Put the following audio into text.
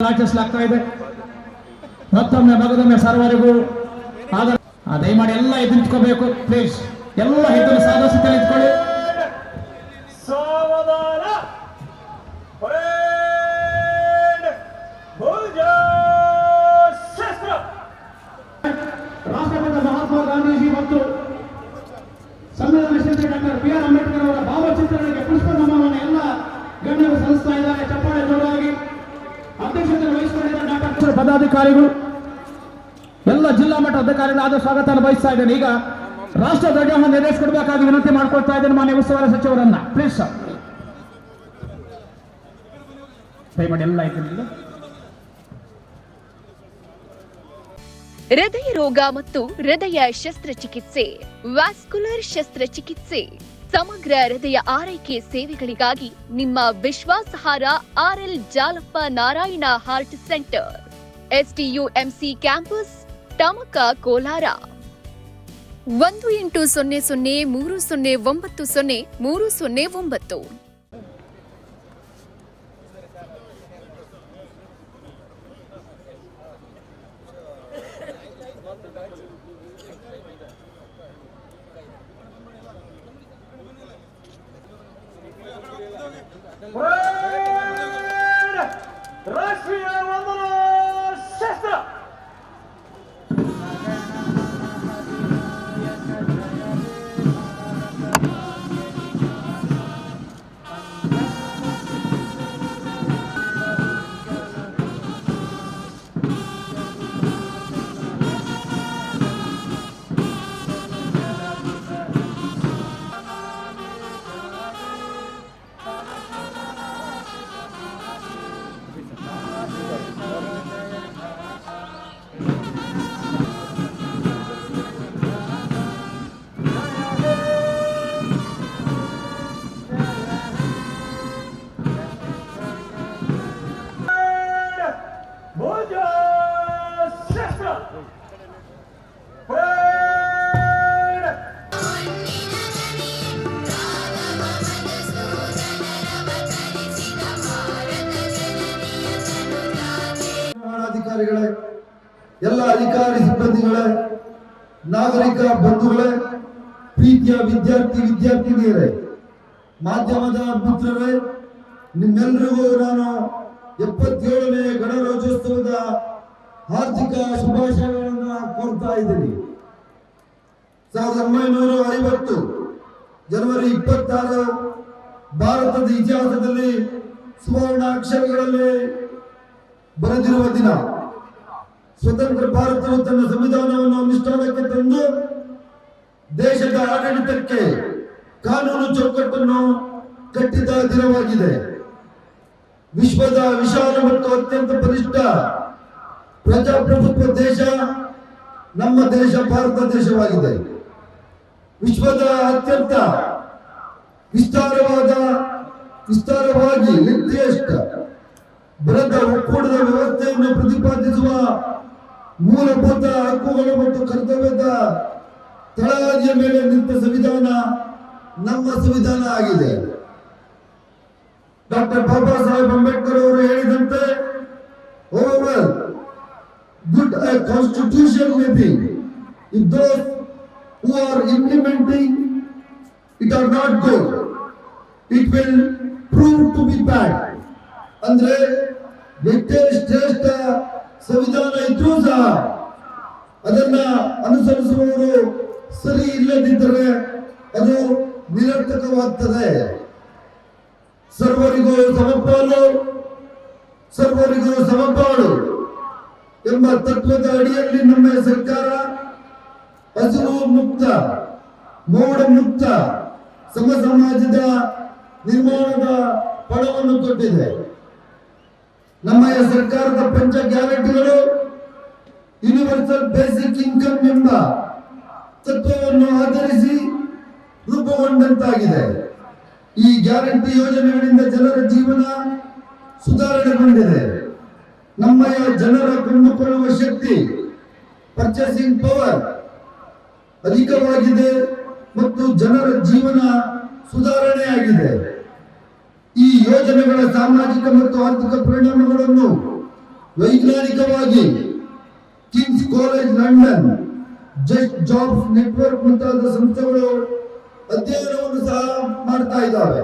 ಆಚರಿಸಲಾಗ್ತಾ ಇದೆ. ಮತ್ತೊಮ್ಮೆ ಮಗದೊಮ್ಮೆ ಸರ್ವರಿಗೂ ಆದರೆ ಆ, ದಯಮಾಡಿ ಎಲ್ಲ ಎದ್ದು ನಿಂತ್ಕೋಬೇಕು ಪ್ಲೀಸ್ ಎಲ್ಲ ಎದ್ದು ಸಾಧಿಸಿ ನಿಂತ್ಕೊಳ್ಳಿ ರಾಷ್ಟ್ರಪಿತ ಮಹಾತ್ಮ ಗಾಂಧೀಜಿ ಮತ್ತು ಸಂವಿಧಾನ ಶಿಲ್ಪಿ ಡಾಕ್ಟರ್ ಬಿ ಆರ್ ಅಂಬೇಡ್ಕರ್ ಅವರ ಭಾವಚಿತ್ರಗಳಿಗೆ ಪುಷ್ಪ ನಮನವನ್ನು ಎಲ್ಲ ಗಣ್ಯರು ಸಲ್ಲಿಸ್ತಾ ಇದ್ದಾರೆ. ಪದಾಧಿಕಾರಿಗಳು, ಎಲ್ಲ ಜಿಲ್ಲಾ ಮಟ್ಟ ಅಧಿಕಾರಿಗಳಾದ ಸ್ವಾಗತ ಬಯಸ್ತಾ ಇದ್ದೇನೆ. ಈಗ ರಾಷ್ಟ್ರ ಧ್ವಜವನ್ನು ನೆರವೇರಿಸಿಕೊಡ್ಬೇಕಾಗಿ ವಿನಂತಿ ಮಾಡ್ಕೊಳ್ತಾ ಇದ್ದೇನೆ ಮಾನ್ಯ ಉಸ್ತುವಾರಿ ಸಚಿವರನ್ನ. ಪ್ಲೀಸ್ ಸರ್ ದಯಮಾಡಿ ಎಲ್ಲ ಇದ್ದೀನಿ ಹೃದಯ ರೋಗ ಮತ್ತು ಹೃದಯ ಶಸ್ತ್ರಚಿಕಿತ್ಸೆ, ವ್ಯಾಸ್ಕುಲರ್ ಶಸ್ತ್ರಚಿಕಿತ್ಸೆ, ಸಮಗ್ರ ಹೃದಯ ಆರೈಕೆ ಸೇವೆಗಳಿಗಾಗಿ ನಿಮ್ಮ ವಿಶ್ವಾಸಾರ್ಹ RL Jalappa Narayana heart centre. STUMC campus Tamaka Kolar ಒಂದು ಎಂಟು ಸೊನ್ನೆ ಸೊನ್ನೆ ಮೂರು ಸೊನ್ನೆ ಒಂಬತ್ತು ಸೊನ್ನೆ ಮೂರು ಸೊನ್ನೆ ಒಂಬತ್ತು ಪರೇಡ್ ಅಧಿಕಾರಿಗಳೇ, ಎಲ್ಲ ಅಧಿಕಾರಿ ಸಿಬ್ಬಂದಿಗಳೇ, ನಾಗರಿಕ ಬಂಧುಗಳೇ, ಪ್ರೀತಿಯ ವಿದ್ಯಾರ್ಥಿ ವಿದ್ಯಾರ್ಥಿನಿಯರೇ, ಮಾಧ್ಯಮದ ಮಿತ್ರರೇ ನಿಮ್ಮೆಲ್ಲರಿಗೂ ನಾನು ಎಪ್ಪತ್ತೇಳನೇ ಗಣರಾಜ್ಯೋತ್ಸವದ ಹಾರ್ದಿಕ ಶುಭಾಶಯಗಳನ್ನು ಕೋರ್ತಾ ಇದ್ದೀನಿ. ಸಾವಿರದ ಒಂಬೈನೂರ ಐವತ್ತು ಜನವರಿ ಇಪ್ಪತ್ತಾರು ಭಾರತದ ಇತಿಹಾಸದಲ್ಲಿ ಸುವರ್ಣ ಅಕ್ಷರಗಳಲ್ಲಿ ಬರೆದಿರುವ ದಿನ. ಸ್ವತಂತ್ರ ಭಾರತವು ತನ್ನ ಸಂವಿಧಾನವನ್ನು ಅನುಷ್ಠಾನಕ್ಕೆ ತಂದು ದೇಶದ ಆಡಳಿತಕ್ಕೆ ಕಾನೂನು ಚೌಕಟ್ಟನ್ನು ಕಟ್ಟಿದ ದಿನವಾಗಿದೆ. ವಿಶ್ವದ ವಿಶಾಲ ಮತ್ತು ಅತ್ಯಂತ ಬಲಿಷ್ಠ ಪ್ರಜಾಪ್ರಭುತ್ವ ದೇಶ ನಮ್ಮ ದೇಶ, ಭಾರತ ದೇಶವಾಗಿದೆ. ವಿಶ್ವದ ಅತ್ಯಂತ ವಿಸ್ತಾರವಾದ, ವಿಸ್ತಾರವಾಗಿ ನಿರ್ದೇಶ ಬೃಹತ್ ಒಕ್ಕೂಟದ ವ್ಯವಸ್ಥೆಯನ್ನು ಪ್ರತಿಪಾದಿಸುವ ಮೂಲಭೂತ ಹಕ್ಕುಗಳು ಮತ್ತು ಕರ್ತವ್ಯದ ತಳಹದಿಯ ಮೇಲೆ ನಿಂತ ಸಂವಿಧಾನ ನಮ್ಮ ಸಂವಿಧಾನ ಆಗಿದೆ. ಡಾಕ್ಟರ್ ಬಾಬಾ ಸಾಹೇಬ್ ಅಂಬೇಡ್ಕರ್ ಅವರು ಹೇಳಿದಂತೆ it not good. It will prove to be bad ಅಂದ್ರೆ ಎಷ್ಟೇ ಶ್ರೇಷ್ಠ ಸಂವಿಧಾನ ಇದ್ರೂ ಸಹ ಅದನ್ನ ಅನುಸರಿಸುವವರು ಸರಿ ಇಲ್ಲದಿದ್ದರೆ ಅದು ನಿರರ್ಥಕವಾಗ್ತದೆ ಸರ್ವರಿಗೂ ಸಮಪಾಲು ಸರ್ವರಿಗೂ ಸಮಪಾಲು ಎಂಬ ತತ್ವದ ಅಡಿಯಲ್ಲಿ ನಮ್ಮ ಸರ್ಕಾರ ಹಸಿರು ಮುಕ್ತ, ಮೋಡ ಮುಕ್ತ ಸಮ ಸಮಾಜದ ನಿರ್ಮಾಣದ ಪಣವನ್ನು ಕೊಟ್ಟಿದೆ. ನಮ್ಮ ಸರ್ಕಾರದ ಪಂಚ ಗ್ಯಾರಂಟಿಗಳು ಯೂನಿವರ್ಸಲ್ ಬೇಸಿಕ್ ಇನ್ಕಮ್ ಎಂಬ ತತ್ವವನ್ನು ಆಧರಿಸಿ ರೂಪುಗೊಂಡಂತಾಗಿದೆ. ಈ ಗ್ಯಾರಂಟಿ ಯೋಜನೆಗಳಿಂದ ಜನರ ಜೀವನ ಸುಧಾರಣೆಗೊಂಡಿದೆ. ನಮ್ಮ ಜನರ ಕೊಂಡುಕೊಳ್ಳುವ ಶಕ್ತಿ ಪರ್ಚೇಸಿಂಗ್ ಪವರ್ ಅಧಿಕವಾಗಿದೆ. ಮತ್ತು ಜನರ ಜೀವನ ಸುಧಾರಣೆಯಾಗಿದೆ. ಈ ಯೋಜನೆಗಳ ಸಾಮಾಜಿಕ ಮತ್ತು ಆರ್ಥಿಕ ಪರಿಣಾಮಗಳನ್ನು ವೈಜ್ಞಾನಿಕವಾಗಿ King's college London, just jobs network ಮುಂತಾದ ಸಂಸ್ಥೆಗಳು ಅಧ್ಯಯನವನ್ನು ಸಹ ಮಾಡ್ತಾ ಇದ್ದಾವೆ.